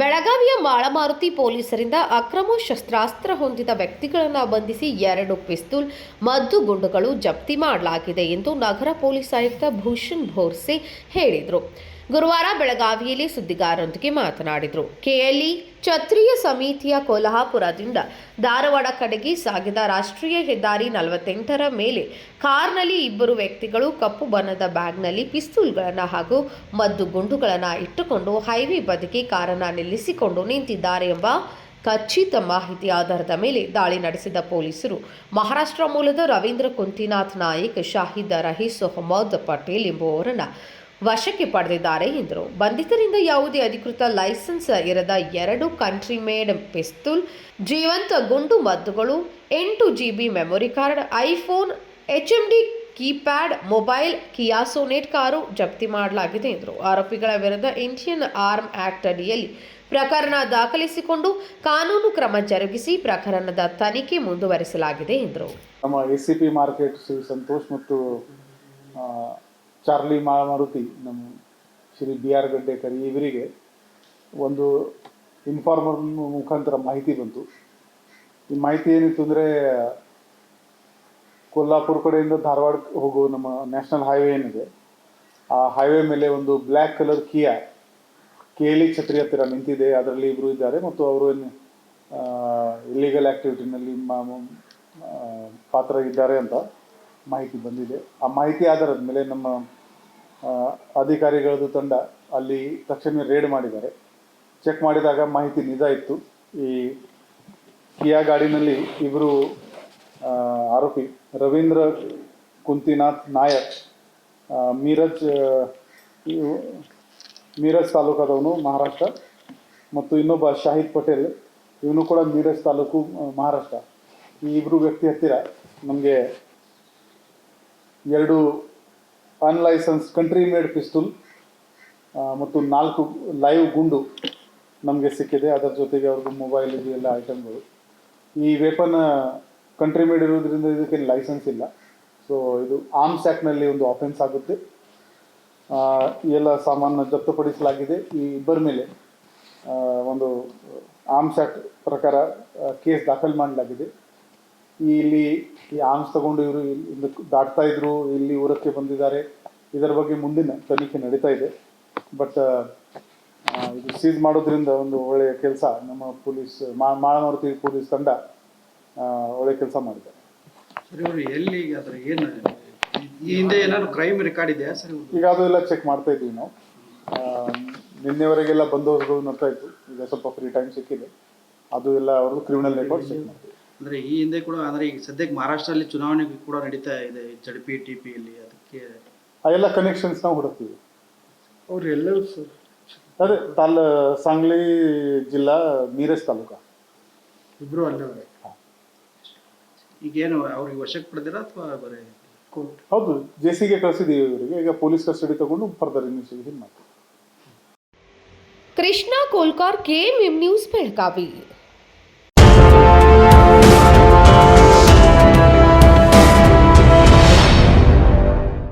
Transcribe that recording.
ಬೆಳಗಾವಿಯ ಮಾಳಮಾರುತಿ ಪೊಲೀಸರಿಂದ ಅಕ್ರಮ ಶಸ್ತ್ರಾಸ್ತ್ರ ಹೊಂದಿದ ವ್ಯಕ್ತಿಗಳನ್ನು ಬಂಧಿಸಿ ಎರಡು ಪಿಸ್ತೂಲ್, ಮದ್ದು ಗುಂಡುಗಳು ಜಪ್ತಿ ಮಾಡಲಾಗಿದೆ ಎಂದು ನಗರ ಪೊಲೀಸ್ ಆಯುಕ್ತ ಭೂಷಣ್ ಭೋರ್ಸೆ ಹೇಳಿದರು. ಗುರುವಾರ ಬೆಳಗಾವಿಯಲ್ಲಿ ಸುದ್ದಿಗಾರರೊಂದಿಗೆ ಮಾತನಾಡಿದರು. ಕೆಎಲ್ಇ ಕ್ಷತ್ರಿಯ ಸಮಿತಿಯ ಕೋಲಹಾಪುರದಿಂದ ಧಾರವಾಡ ಕಡೆಗೆ ಸಾಗಿದ ರಾಷ್ಟ್ರೀಯ ಹೆದ್ದಾರಿ ನಲವತ್ತೆಂಟರ ಮೇಲೆ ಕಾರ್ನಲ್ಲಿ ಇಬ್ಬರು ವ್ಯಕ್ತಿಗಳು ಕಪ್ಪು ಬಣ್ಣದ ಬ್ಯಾಗ್ನಲ್ಲಿ ಪಿಸ್ತೂಲ್ಗಳನ್ನು ಹಾಗೂ ಮದ್ದು ಗುಂಡುಗಳನ್ನು ಇಟ್ಟುಕೊಂಡು ಹೈವೇ ಬದಿಗೆ ಕಾರನ್ನು ನಿಲ್ಲಿಸಿಕೊಂಡು ನಿಂತಿದ್ದಾರೆ ಎಂಬ ಖಚಿತ ಮಾಹಿತಿ ಆಧಾರದ ಮೇಲೆ ದಾಳಿ ನಡೆಸಿದ ಪೊಲೀಸರು. ಮಹಾರಾಷ್ಟ್ರ ಮೂಲದ ರವೀಂದ್ರ ಕುಂತಿನಾಥ್ ನಾಯಕ್, ಶಾಹಿದ್ ರಹೀಸ್, ಮೊಹಮ್ಮದ್ ಪಟೇಲ್ ಎಂಬುವವರನ್ನ ವಶಕ್ಕೆ ಪಡೆದಿದ್ದಾರೆ ಎಂದರು. ಬಂಧಿತರಿಂದ ಯಾವುದೇ ಅಧಿಕೃತ ಲೈಸೆನ್ಸ್ ಇರದ ಎರಡು ಕಂಟ್ರಿ ಮೇಡ್ ಪಿಸ್ತೂಲ್ ಜೀವಂತ ಗುಂಡು ಮದ್ದುಗಳು, ಎಂಟು G B memory card iPhone H M D keypad mobile Kia Sonet car ಜಪ್ತಿ ಮಾಡಲಾಗಿದೆ ಎಂದರು. ಆರೋಪಿಗಳ ವಿರುದ್ಧ ಇಂಡಿಯನ್ ಆರ್ಮ್ ಆಕ್ಟ್ ಅಡಿಯಲ್ಲಿ ಪ್ರಕರಣ ದಾಖಲಿಸಿಕೊಂಡು ಕಾನೂನು ಕ್ರಮ ಜರುಗಿಸಿ ಪ್ರಕರಣದ ತನಿಖೆ ಮುಂದುವರಿಸಲಾಗಿದೆ ಎಂದರು. ನಮ್ಮ S C P market Santosh ಮತ್ತು ಚಾರ್ಲಿ ಮಾರುತಿ, ನಮ್ಮ ಶ್ರೀ ಬಿ ಆರ್ ಗಡ್ಡೇಕರ್ ಇವರಿಗೆ ಒಂದು ಇನ್ಫಾರ್ಮರ್ ಮುಖಾಂತರ ಮಾಹಿತಿ ಬಂತು. ಈ ಮಾಹಿತಿ ಏನಿತ್ತು ಅಂದರೆ, ಕೊಲ್ಲಾಪುರ ಕಡೆಯಿಂದ ಧಾರವಾಡ ಹೋಗೋ ನಮ್ಮ ನ್ಯಾಷನಲ್ ಹೈವೇ ಏನಿದೆ, ಆ ಹೈವೇ ಮೇಲೆ ಒಂದು ಬ್ಲ್ಯಾಕ್ ಕಲರ್ ಕಿಯಾ ಕೇಳಿ ಛತ್ರಿ ಹತ್ತಿರ ನಿಂತಿದೆ, ಅದರಲ್ಲಿ ಇಬ್ಬರು ಇದ್ದಾರೆ ಮತ್ತು ಅವರು ಏನು ಇಲ್ಲಿಗಲ್ ಆ್ಯಕ್ಟಿವಿಟಿನಲ್ಲಿ ಪಾತ್ರ ಇದ್ದಾರೆ ಅಂತ ಮಾಹಿತಿ ಬಂದಿದೆ. ಆ ಮಾಹಿತಿ ಆಧಾರದ ಮೇಲೆ ನಮ್ಮ ಅಧಿಕಾರಿಗಳದ್ದು ತಂಡ ಅಲ್ಲಿ ತಕ್ಷಣ ರೇಡ್ ಮಾಡಿದ್ದಾರೆ. ಚೆಕ್ ಮಾಡಿದಾಗ ಮಾಹಿತಿ ನಿಜ ಇತ್ತು. ಈ ಕಿಯಾ ಗಾಡಿನಲ್ಲಿ ಇಬ್ಬರು ಆರೋಪಿ ರವೀಂದ್ರ ಕುಂತಿನಾಥ್ ನಾಯಕ್ ಮೀರಜ್ ಮೀರಜ್ ತಾಲೂಕಾದವನು ಮಹಾರಾಷ್ಟ್ರ ಮತ್ತು ಇನ್ನೊಬ್ಬ ಶಾಹಿದ್ ಪಟೇಲ್, ಇವನು ಕೂಡ ಮೀರಜ್ ತಾಲೂಕು ಮಹಾರಾಷ್ಟ್ರ. ಈ ಇಬ್ಬರು ವ್ಯಕ್ತಿ ಹತ್ತಿರ ನಮಗೆ ಎರಡು ಅನ್ಲೈಸೆನ್ಸ್ ಕಂಟ್ರಿ ಮೇಡ್ ಪಿಸ್ತೂಲ್ ಮತ್ತು ನಾಲ್ಕು ಲೈವ್ ಗುಂಡು ನಮಗೆ ಸಿಕ್ಕಿದೆ. ಅದರ ಜೊತೆಗೆ ಅವ್ರದ್ದು ಮೊಬೈಲ್ ಇದು ಎಲ್ಲ ಐಟಮ್ಗಳು ಈ ವೇಪನ್ ಕಂಟ್ರಿ ಮೇಡ್ ಇರೋದ್ರಿಂದ ಇದಕ್ಕೆ ಲೈಸೆನ್ಸ್ ಇಲ್ಲ. ಸೊ ಇದು ಆರ್ಮ್ಸ್ ಆ್ಯಕ್ಟ್ನಲ್ಲಿ ಒಂದು ಆಫೆನ್ಸ್ ಆಗುತ್ತೆ. ಎಲ್ಲ ಸಾಮಾನು ಜಪ್ತಪಡಿಸಲಾಗಿದೆ. ಈ ಇಬ್ಬರ ಮೇಲೆ ಒಂದು ಆರ್ಮ್ಸ್ ಆ್ಯಕ್ಟ್ ಪ್ರಕಾರ ಕೇಸ್ ದಾಖಲು ಮಾಡಲಾಗಿದೆ. ಇಲ್ಲಿ ಈ ಆರ್ಮ್ಸ್ ತಗೊಂಡು ಇವರು ಇಲ್ಲಿ ದಾಟ್ತಾ ಇದ್ರು ಇಲ್ಲಿ ಊರಕ್ಕೆ ಬಂದಿದ್ದಾರೆ. ಇದರ ಬಗ್ಗೆ ಮುಂದಿನ ತನಿಖೆ ನಡೀತಾ ಇದೆ. ಬಟ್ ಇದು ಸೀಸ್ ಮಾಡೋದ್ರಿಂದ ಒಂದು ಒಳ್ಳೆಯ ಕೆಲಸ. ನಮ್ಮ ಪೊಲೀಸ್ ಮಾಳಮೂರ್ತಿ ಪೊಲೀಸ್ ತಂಡ ಒಳ್ಳೆಯ ಕೆಲಸ ಮಾಡಿದೆ ಸರ್ ಇವರು ಎಲ್ಲಿ ಅದ್ರ ಏನು ಈ ಹಿಂದೆ ಏನಾದ್ರು ಕ್ರೈಮ್ ರೆಕಾರ್ಡ್ ಇದೆಯಾ ಸರ್? ಈಗ ಅದೆಲ್ಲ ಚೆಕ್ ಮಾಡ್ತಾ ಇದ್ವಿ ನಾವು. ನಿನ್ನೆವರೆಗೆಲ್ಲ ಬಂದೋರ್ಗಳು ನೋಡ್ತಾ ಇತ್ತು ಈಗ ಸ್ವಲ್ಪ ಫ್ರೀ ಟೈಮ್ ಸಿಕ್ಕಿದೆ. ಅದು ಎಲ್ಲ ಅವರು ಕ್ರಿಮಿನಲ್ ರೆಕಾರ್ಡ್ ಚೆಕ್ ಮಾಡ್ತೀವಿ. ಅಂದ್ರೆ ಈ ಹಿಂದೆ ಕೂಡ ಅಂದರೆ ಈಗ ಸದ್ಯಕ್ಕೆ ಮಹಾರಾಷ್ಟ್ರದಲ್ಲಿ ಚುನಾವಣೆ ಕೂಡ ನಡೀತಾ ಇದೆ ಜಡ್ಪಿ ಟಿ ಪಿ ಇಲ್ಲಿ ಅದಕ್ಕೆ ಆ ಎಲ್ಲ ಕನೆಕ್ಷನ್ಸ್ ನಾವು ಹುಡುಕ್ತೀವಿ. ಅವ್ರು ಎಲ್ಲರೂ ಸರ್. ಅದೇ ತಾಲ್ ಸಾಂಗ್ಲಿ ಜಿಲ್ಲಾ ಮೀರಜ್ ತಾಲೂಕಾ. ಇಬ್ರು ಅಲ್ಲವರೆ ಈಗೇನು ಅವ್ರಿಗೆ ವಶಕ್ಕೆ ಪಡೆದಿರಾ ಅಥವಾ ಬರೀ ಹೌದು ಜೆ ಸಿಗೆ ಕಳಿಸಿದ್ದೀವಿ ಇವರಿಗೆ ಈಗ ಪೊಲೀಸ್ ಕಸ್ಟಡಿ ತಗೊಂಡು ಫರ್ದರ್ ಇನ್ವೆಸ್ಟಿಗೇಷನ್ ಮಾಡ್ತೀವಿ. Krishna Kolkar KMM news Belagavi.